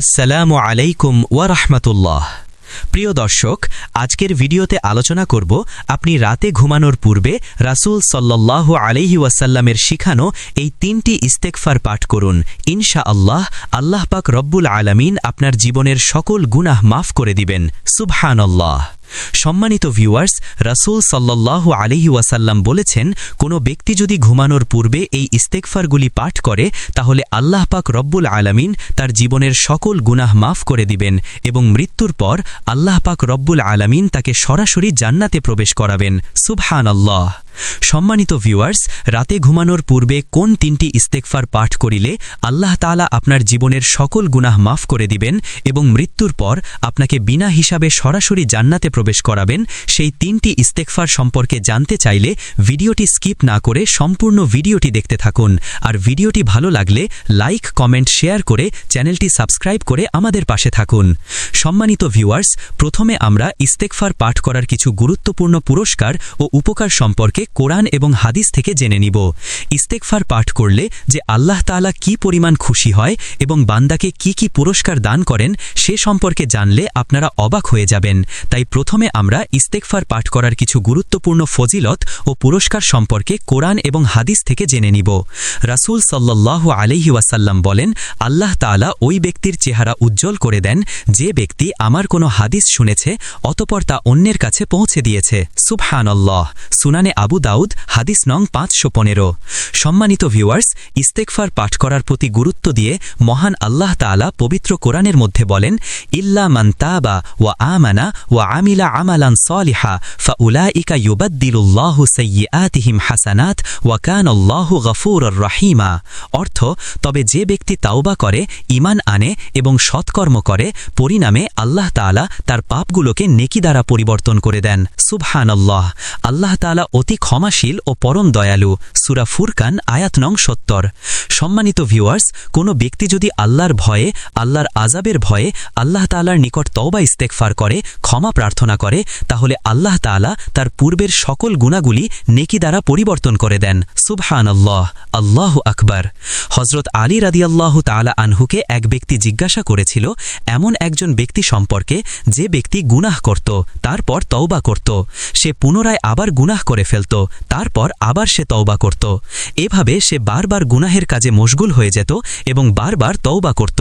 আসসালামু আলাইকুম ওয়ারহমতুল্লাহ প্রিয় দর্শক, আজকের ভিডিওতে আলোচনা করব আপনি রাতে ঘুমানোর পূর্বে রাসুল সাল্লাহ আলাইহি ওয়াসাল্লামের শিখানো এই তিনটি ইস্তেকফার পাঠ করুন। ইনশা আল্লাহ আল্লাহ পাক রব্বুল আলামিন আপনার জীবনের সকল গুনাহ মাফ করে দিবেন। সুবহানাল্লাহ। সম্মানিত ভিউয়ার্স রাসুল সাল্লাহ আলিহি ওয়াসাল্লাম বলেছেন, কোনো ব্যক্তি যদি ঘুমানোর পূর্বে এই ইস্তেকফারগুলি পাঠ করে, তাহলে আল্লাহ পাক রব্বুল আলামিন তার জীবনের সকল গুনাহ মাফ করে দিবেন এবং মৃত্যুর পর আল্লাহ পাক রব্বুল আলামিন তাকে সরাসরি জান্নাতে প্রবেশ করাবেন। সুবহানাল্লাহ। সম্মানিত ভিউয়ার্স রাতে ঘুমানোর পূর্বে কোন তিনটি ইস্তেকফার পাঠ করিলে আল্লাহ তাআলা আপনার জীবনের সকল গুনাহ মাফ করে দিবেন এবং মৃত্যুর পর আপনাকে বিনা হিসাবে সরাসরি জান্নাতে প্রবেশ করাবেন, সেই তিনটি ইস্তেকফার সম্পর্কে জানতে চাইলে ভিডিওটি স্কিপ না করে সম্পূর্ণ ভিডিওটি দেখতে থাকুন। আর ভিডিওটি ভালো লাগলে লাইক, কমেন্ট, শেয়ার করে চ্যানেলটি সাবস্ক্রাইব করে আমাদের পাশে থাকুন। সম্মানিত ভিউয়ার্স প্রথমে আমরা ইস্তেকফার পাঠ করার কিছু গুরুত্বপূর্ণ পুরস্কার ও উপকার সম্পর্কে কোরআন এবং হাদিস থেকে জেনে নিব। ইস্তেকফার পাঠ করলে যে আল্লাহ তাআলা কি পরিমাণ খুশি হয় এবং বান্দাকে কি কি পুরস্কার দান করেন, সে সম্পর্কে জানলে আপনারা অবাক হয়ে যাবেন। তাই প্রথমে আমরা ইস্তেকফার পাঠ করার কিছু গুরুত্বপূর্ণ ফজিলত ও পুরস্কার সম্পর্কে কোরআন এবং হাদিস থেকে জেনে নিব। রাসূল সাল্লাল্লাহু আলাইহি ওয়াসাল্লাম বলেন, আল্লাহ তাআলা ওই ব্যক্তির চেহারা উজ্জ্বল করে দেন, যে ব্যক্তি আমার কোনো হাদিস শুনেছে, অতপর তা অন্যের কাছে পৌঁছে দিয়েছে। সুবহানাল্লাহ। সুনানে আবু দাউদ, হাদিস নং পাঁচশো পনেরো। সম্মানিত ভিউয়ার্স ইস্তেকফার পাঠ করার প্রতি গুরুত্ব দিয়ে মহান আল্লাহ তাআলা পবিত্র কোরআনের মধ্যে বলেন, ইল্লা মান তাবা ওয়া আমানা ওয়া আমিলা আমালান সলিহা, ফাউলাইকা ইউবাদ্দিলুল্লাহু সাইয়্যাতিহিম হাসানাত ওয়া কানাল্লাহু গফুরুর রহিমা। অর্থ, তবে যে ব্যক্তি তাওবা করে ইমান আনে এবং সৎকর্ম করে, পরিণামে আল্লাহ তাআলা তার পাপগুলোকে নেকি দ্বারা পরিবর্তন করে দেন। সুবহান আল্লাহ তাআলা অতি ক্ষমাশীল ও পরম দয়ালু, সুরা ফুরকান, আয়াত নং সত্তর। সম্মানিত ভিউয়ার্স কোনো ব্যক্তি যদি আল্লাহর ভয়ে, আল্লাহর আজাবের ভয়ে, আল্লাহ তাআলার নিকট তওবা ইস্তেকফার করে, ক্ষমা প্রার্থনা করে, তাহলে আল্লাহ তাআলা তার পূর্বের সকল গুণাগুলি নেকি দ্বারা পরিবর্তন করে দেন। সুবহান আল্লাহ আল্লাহ আকবার। হজরত আলী রাদিয়াল্লাহু তাআলা আনহুকে এক ব্যক্তি জিজ্ঞাসা করেছিল, এমন একজন ব্যক্তি সম্পর্কে যে ব্যক্তি গুনাহ করত, তারপর তওবা করত, সে পুনরায় আবার গুনাহ করে ফেলত? তারপর আবার সে তওবা করত। এভাবে সে বারবার গুনাহের কাজে মশগুল হয়ে যেত এবং বারবার তওবা করত।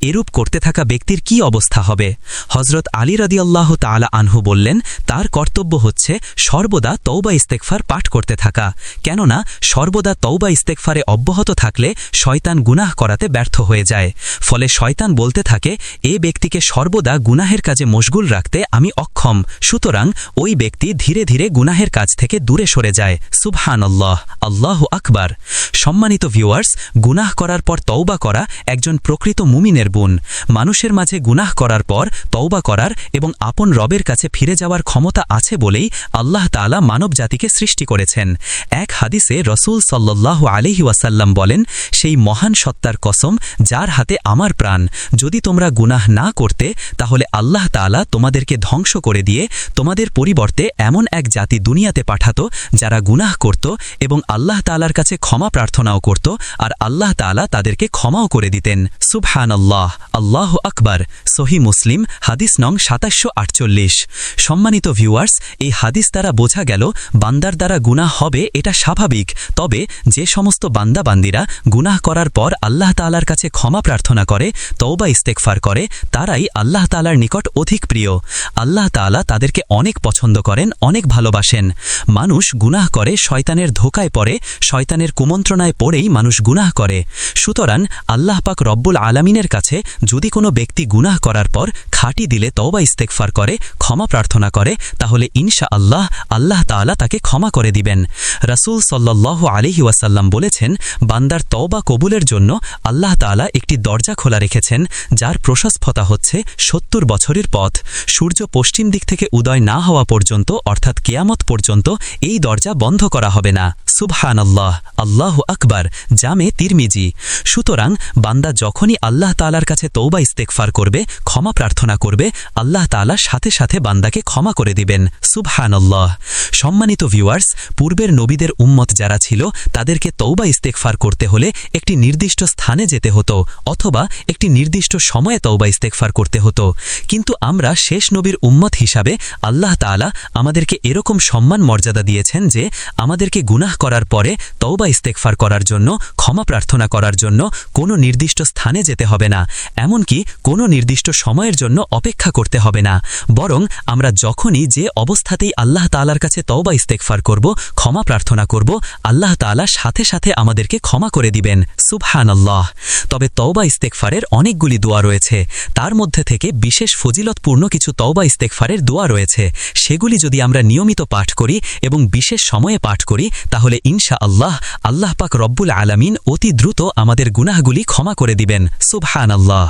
এরূপ করতে থাকা ব্যক্তির কি অবস্থা হবে? হজরত আলী রাদিয়াল্লাহ তাআলা আনহু বললেন, তার কর্তব্য হচ্ছে সর্বদা তৌবা ইস্তেকফার পাঠ করতে থাকা। কেননা, সর্বদা তৌবা ইস্তেকফারে অব্যাহত থাকলে শয়তান গুনাহ করাতে ব্যর্থ হয়ে যায়। ফলে শয়তান বলতে থাকে, এ ব্যক্তিকে সর্বদা গুনাহের কাজে মশগুল রাখতে আমি অক্ষম। সুতরাং ওই ব্যক্তি ধীরে ধীরে গুনাহের কাজ থেকে দূরে সরে যায়। সুবহান আল্লাহ আল্লাহ আকবার। সম্মানিত ভিউয়ার্স গুনাহ করার পর তৌবা করা একজন প্রকৃত মুমিনের গুণ মানুষের মাঝে গুনাহ করার পর তৌবা করার এবং আপন রবের কাছে ফিরে যাওয়ার ক্ষমতা আছে বলেই আল্লাহ তাআলা মানব জাতিকে সৃষ্টি করেছেন। এক হাদিসে রসুল সাল্লাহ আলহি ওয়াসাল্লাম বলেন, সেই মহান সত্তার কসম যার হাতে আমার প্রাণ। যদি তোমরা গুনাহ না করতে, তাহলে আল্লাহ তাআলা তোমাদেরকে ধ্বংস করে দিয়ে তোমাদের পরিবর্তে এমন এক জাতি দুনিয়াতে পাঠাতো যারা গুনাহ করত এবং আল্লাহ তাআলার কাছে ক্ষমা প্রার্থনাও করত আর আল্লাহ তাআলা তাদেরকে ক্ষমাও করে দিতেন। সুবহান আল্লাহ আল্লাহ আকবার। সহি মুসলিম, হাদিস নং সাতাশশো আটচল্লিশ। সম্মানিত ভিউয়ার্স, এই হাদিস দ্বারা বোঝা গেল, বান্দার দ্বারা গুনাহ হবে এটা স্বাভাবিক। তবে যে সমস্ত বান্দাবান্দিরা গুনাহ করার পর আল্লাহ তালার কাছে ক্ষমা প্রার্থনা করে তৌবা ইস্তেকফার করে, তারাই আল্লাহ তালার নিকট অধিক প্রিয়। আল্লাহ তাআলা তাদেরকে অনেক পছন্দ করেন, অনেক ভালোবাসেন। মানুষ গুনাহ করে, শয়তানের ধোকায় পড়ে, শয়তানের কুমন্ত্রণায় পড়েই মানুষ গুনাহ করে। সুতরাং আল্লাহ পাক রব্বুল আলামিনের কাছে যদি কোনো ব্যক্তি গুনাহ করার পর খাটি দিলে তওবা ইস্তেকফার করে, ক্ষমা প্রার্থনা করে, তাহলে ইনশা আল্লাহ আল্লাহ তাআলা তাকে ক্ষমা করে দিবেন। রাসূল সাল্লাহ আলিহি ওয়াসাল্লাম বলেছেন, বান্দার তওবা কবুলের জন্য আল্লাহ তাআলা একটি দরজা খোলা রেখেছেন, যার প্রশস্ততা হচ্ছে সত্তর বছরের পথ। সূর্য পশ্চিম দিক থেকে উদয় না হওয়া পর্যন্ত, অর্থাৎ কেয়ামত পর্যন্ত এই এই দরজা বন্ধ করা হবে না। সুবহান আল্লাহ আল্লাহ আকবার, জামে তিরমিজি। সুতরাং বান্দা যখনই আল্লাহ তালার কাছে তৌবা ইস্তেকফার করবে, ক্ষমা প্রার্থনা করবে, আল্লাহ তালা সাথে সাথে বান্দাকে ক্ষমা করে দিবেন। সুবহান আল্লাহ সম্মানিত ভিউয়ার্স পূর্বের নবীদের উম্মত যারা ছিল, তাদেরকে তৌবা ইস্তেকফার করতে হলে একটি নির্দিষ্ট স্থানে যেতে হতো, অথবা একটি নির্দিষ্ট সময়ে তৌবা ইস্তেকফার করতে হতো। কিন্তু আমরা শেষ নবীর উম্মত হিসাবে আল্লাহ তাআলা আমাদেরকে এরকম সম্মান মর্যাদা দিয়েছেন যে আমাদেরকে গুনাহ করার পরে তৌবা ইস্তেকফার করার জন্য, ক্ষমা প্রার্থনা করার জন্য কোনো নির্দিষ্ট স্থানে যেতে হবে না, এমনকি কোনো নির্দিষ্ট সময়ের জন্য অপেক্ষা করতে হবে না। বরং আমরা যখনই যে অবস্থাতেই আল্লাহ তাআলার কাছে তওবা ইস্তেকফার করব, ক্ষমা প্রার্থনা করব, আল্লাহ তাআলা সাথে সাথে আমাদেরকে ক্ষমা করে দিবেন। সুবহান আল্লাহ তবে তওবা ইস্তেকফারের অনেকগুলি দোয়া রয়েছে। তার মধ্যে থেকে বিশেষ ফজিলতপূর্ণ কিছু তওবা ইস্তেকফারের দোয়া রয়েছে। সেগুলি যদি আমরা নিয়মিত পাঠ করি এবং বিশেষ সময়ে পাঠ করি, তাহলে ইনশা আল্লাহ আল্লাহ পাক রব্বুল আলামিন অতি দ্রুত আমাদের গুনাহগুলি ক্ষমা করে দিবেন। সুবহান আল্লাহ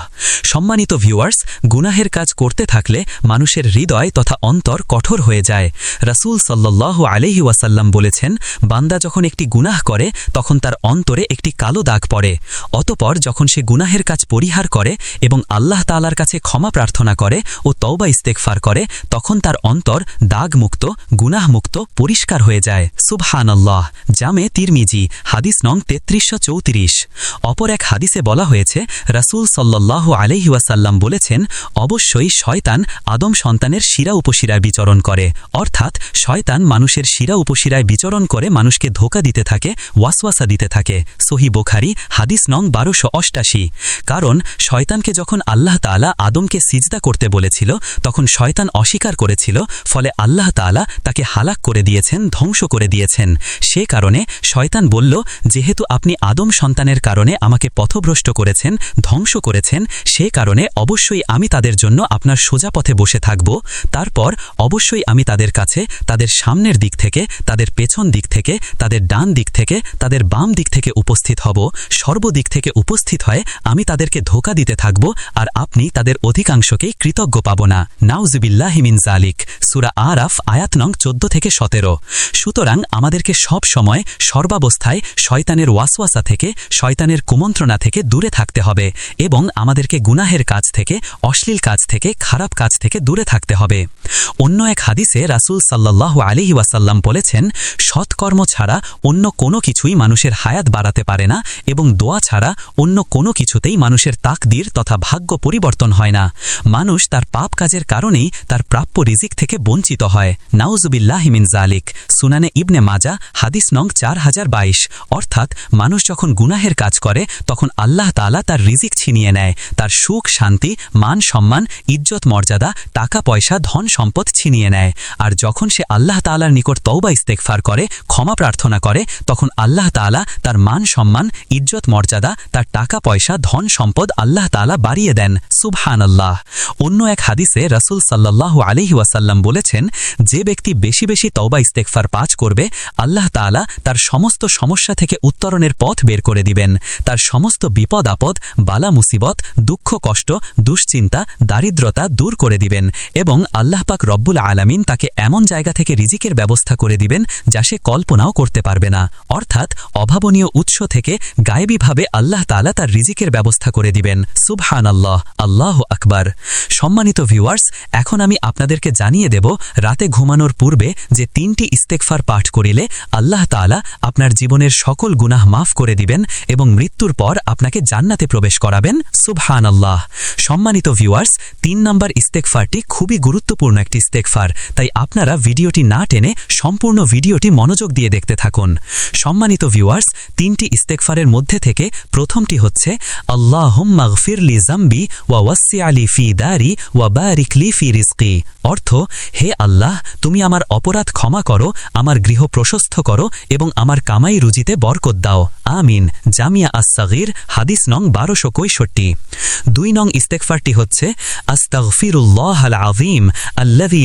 সম্মানিত ভিউয়ার্স গুনাহের কাজ করতে থাকলে মানুষের হৃদয় তথা অন্তর কঠোর হয়ে যায়। রাসূল সাল্লাহ আলহি ওয়াসাল্লাম বলেছেন, বান্দা যখন একটি গুনাহ করে, তখন তার অন্তরে একটি কালো দাগ পড়ে। অতপর যখন সে গুনাহের কাজ পরিহার করে এবং আল্লাহ তালার কাছে ক্ষমা প্রার্থনা করে ও তওবা ইস্তেকফার করে, তখন তার অন্তর দাগমুক্ত, গুনাহমুক্ত, পরিষ্কার হয়ে যায়। সুবহান আল্লাহ জামে তিরমিজি, হাদিস নং তেত্রিশশো চৌত্রিশ। অপর এক হাদিসে বলা হয়েছে, রাসূল সাল্লাহ আলহি ওয়াসাল্লাম বলেছেন, অবশ্যই শয়তান আদম সন্তানের শিরা উপশিরায় বিচরণ করে। অর্থাৎ, শয়তান মানুষের শিরা উপশিরায় বিচরণ করে মানুষকে ধোকা দিতে থাকে, ওয়াসওয়াসা দিতে থাকে। সহি বোখারি, হাদিস নং বারোশো অষ্টাশি। কারণ, শয়তানকে যখন আল্লাহ তালা আদমকে সিজদা করতে বলেছিল, তখন শয়তান অস্বীকার করেছিল, ফলে আল্লাহ তালা তাকে হালাক করে দিয়েছেন ধ্বংস করে দিয়েছেন। সে কারণে শয়তান বলল, যেহেতু আপনি আদম সন্তানের কারণে আমাকে পথভ্রষ্ট করেছেন, ধ্বংস করেছেন, সে কারণে অবশ্যই আমি তাদের জন্য আপনার সোজা পথে বসে থাকব। তারপর অবশ্যই আমি তাদের কাছে, তাদের সামনের দিক থেকে, তাদের পেছন দিক থেকে, তাদের ডান দিক থেকে, তাদের বাম দিক থেকে উপস্থিত হব। সর্বদিক থেকে উপস্থিত হয়ে আমি তাদেরকে ধোকা দিতে থাকব, আর আপনি তাদের অধিকাংশকেই কৃতজ্ঞ পাব না। নাউজবিল্লাহিমিন জালিক সুরা আরাফ, আয়াত নং চোদ্দ থেকে সতেরো। সুতরাং আমাদেরকে সব সময় সর্বাবস্থায় শয়তানের ওয়াসওয়াসা থেকে, শয়তানের কুমন্ত্রণা থেকে দূরে থাকতে হবে এবং আমাদেরকে গুনাহের কাজ থেকে, অশ্লীল কাজ থেকে, খারাপ কাজ থেকে দূরে থাকতে হবে। অন্য এক হাদিসে রাসূল সাল্লাল্লাহু আলিহি ওয়াসাল্লাম বলেছেন, সৎকর্ম ছাড়া অন্য কোনো কিছুই মানুষের হায়াত বাড়াতে পারে না এবং দোয়া ছাড়া অন্য কোনো কিছুতেই মানুষের তাকদির তথা ভাগ্য পরিবর্তন হয় না। মানুষ তার পাপ কাজের কারণেই তার প্রাপ্য রিজিক থেকে বঞ্চিত হয়। নাউজুবিল্লাহিমিন জালিক সুনানে ইবনে মাজা, হাদিস নং চার হাজার বাইশ। অর্থাৎ, মানুষ যখন গুনাহের কাজ করে, তখন আল্লাহ তালা তার রিজিক ছিনিয়ে নেয়। তার সুখ, শান্তি, মান সম্মান, ইজ্জত, মর্যাদা, টাকা, পয়সা, ধন সম্পদ ছিনিয়ে নেয়। আর যখন সে আল্লাহ তালার নিকট তৌবা ইস্তেকফার করে, ক্ষমা প্রার্থনা করে, তখন আল্লাহ তালা তার মান সম্মান, ইজ্জত, মর্যাদা, তার টাকা, পয়সা, ধন সম্পদ আল্লাহ তালা বাড়িয়ে দেন। সুবহান আল্লাহ অন্য এক হাদিসে রাসুল সাল্লাহ আলিহি ওয়াসাল্লাম বলেছেন, যে ব্যক্তি বেশি বেশি তওবা ইস্তেকফার পাঁচ করবে, আল্লাহ তালা তার সমস্ত সমস্যা থেকে উত্তরণের পথ বের করে দিবেন। তার সমস্ত বিপদ আপদ, বালা মুসিবত, দুঃখ কষ্ট, দুশ্চিন্তা, দারিদ্রতা দূর করে দিবেন এবং আল্লাহ পাক রব্বুল আলামিন তাকে এমন জায়গা থেকে রিজিকের ব্যবস্থা করে দিবেন যা সে কল্পনাও করতে পারবে না। অর্থাৎ অভাবনীয় উৎস থেকে গায়েবীভাবে আল্লাহ তালা তার রিজিকের ব্যবস্থা করে দিবেন। সুবহান আল্লাহ আল্লাহ আকবার। সম্মানিত ভিউয়ার্স, এখন আমি আপনাদেরকে জানিয়ে দেব, রাতে ঘুমানোর পূর্বে যে তিনটি ইস্তেকফার পাঠ করিলে আল্লাহ তালা আপনার জীবনের সকল গুনাহ মাফ করে দিবেন এবং মৃত্যুর পর আপনাকে জান্নাতে প্রবেশ করাবেন। সুবহান আল্লাহ সম্মানিত ভিউয়ার্স তিন নম্বর ইস্তেকফারটি খুবই গুরুত্বপূর্ণ একটি ইস্তেকফার তাই আপনারা ভিডিওটি না টেনে সম্পূর্ণ ভিডিওটি মনোযোগ দিয়ে দেখতে থাকুন। সম্মানিত ভিউয়ার্স তিনটি ইস্তেকফারের মধ্যে থেকে প্রথমটি হচ্ছে আল্লাহ মাগফিরলি জাম্বি ওয়া ওয়াসি আলি ফি দারি ওয়া বারিকলি ফি রিস্কি অর্থ, হে আল্লাহ, তুমি আমার অপরাধ ক্ষমা করো আমার গৃহ প্রশস্ত করো এবং আমার কামাই রুজিতে বরকত দাও। আমিন। জামিয়া আসাগির হাদিস নং বারোশো কৈষট্টি। দুই নং ইস্তেকফারটি হচ্ছে আস্তাগফিরুল্লাহ আল আযীম, আল্লাযী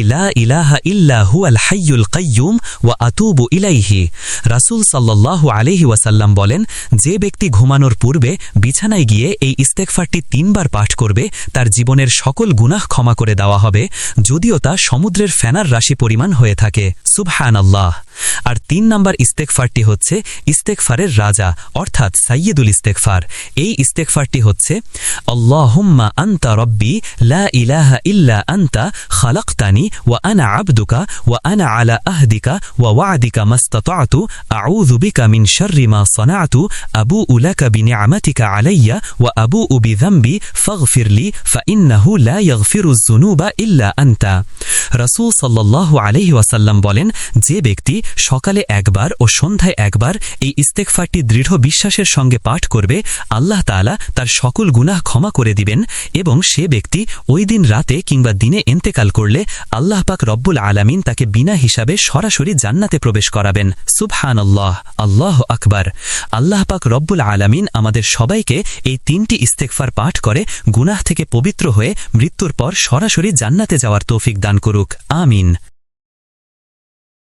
লা হুয়াল হাইয়ুল কাইয়্যুম ওয়া আতুবু ইলাইহি। রাসূল সাল্লাল্লাহু আলাইহি ওয়াসাল্লাম বলেন, যে ব্যক্তি ঘুমানোর পূর্বে বিছানায় গিয়ে এই ইস্তেকফারটি তিনবার পাঠ করবে, তার জীবনের সকল গুনাহ ক্ষমা করে দেওয়া হবে, যদিও তা সমুদ্রের ফেনার রাশি পরিমাণ হয়ে থাকে। সুবহান আল্লাহ আর তিন নম্বর ইস্তেকফারটি হচ্ছে ইস্তেকফারের রাজা, অর্থাৎ সাইয়্যিদুল ইস্তেকফার। এই ইস্তেকফারটি হচ্ছে, আল্লাহুম্মা আন্তা রব্বি, লা ইলাহা ইল্লা আন্তা খালাকতানি, ওয়া আনা আবদুকা, ওয়া আনা আলা আহদিকা, ওয়া ওয়াদিকা মাস্তাতাতু, আউযু বিকা মিন শাররি সানাতু, আবুউ লাকা বিনিআমাতিকা আলাইয়া, ওয়া আবুউ বিযামবি ফাগফির লি ফাইন্নাহু লা ইয়াগফিরু যুনুবা ইল্লা আনতা। রাসূল সাল্লাল্লাহু আলাইহি ওয়াসাল্লাম বলেন, যে ব্যক্তি সকালে একবার ও সন্ধ্যায় একবার এই ইস্তেকফারটি দৃঢ় বিশ্বাসের সঙ্গে পাঠ করবে, আল্লাহ তাআলা তার সকল গুনাহ ক্ষমা করে দিবেন এবং সে ব্যক্তি ওই দিন রাতে কিংবা দিনে এন্তেকাল করলে আল্লাহ পাক রব্বুল আলামিন তাকে বিনা হিসাবে সরাসরি জান্নাতে প্রবেশ করাবেন। সুবহান আল্লাহ আল্লাহ আকবার। আল্লাহ পাক রব্বুল আলামিন আমাদের সবাইকে এই তিনটি ইস্তেকফার পাঠ করে গুনাহ থেকে পবিত্র হয়ে মৃত্যুর পর সরাসরি জান্নাতে যাওয়ার তৌফিক দান করুক। আমিন।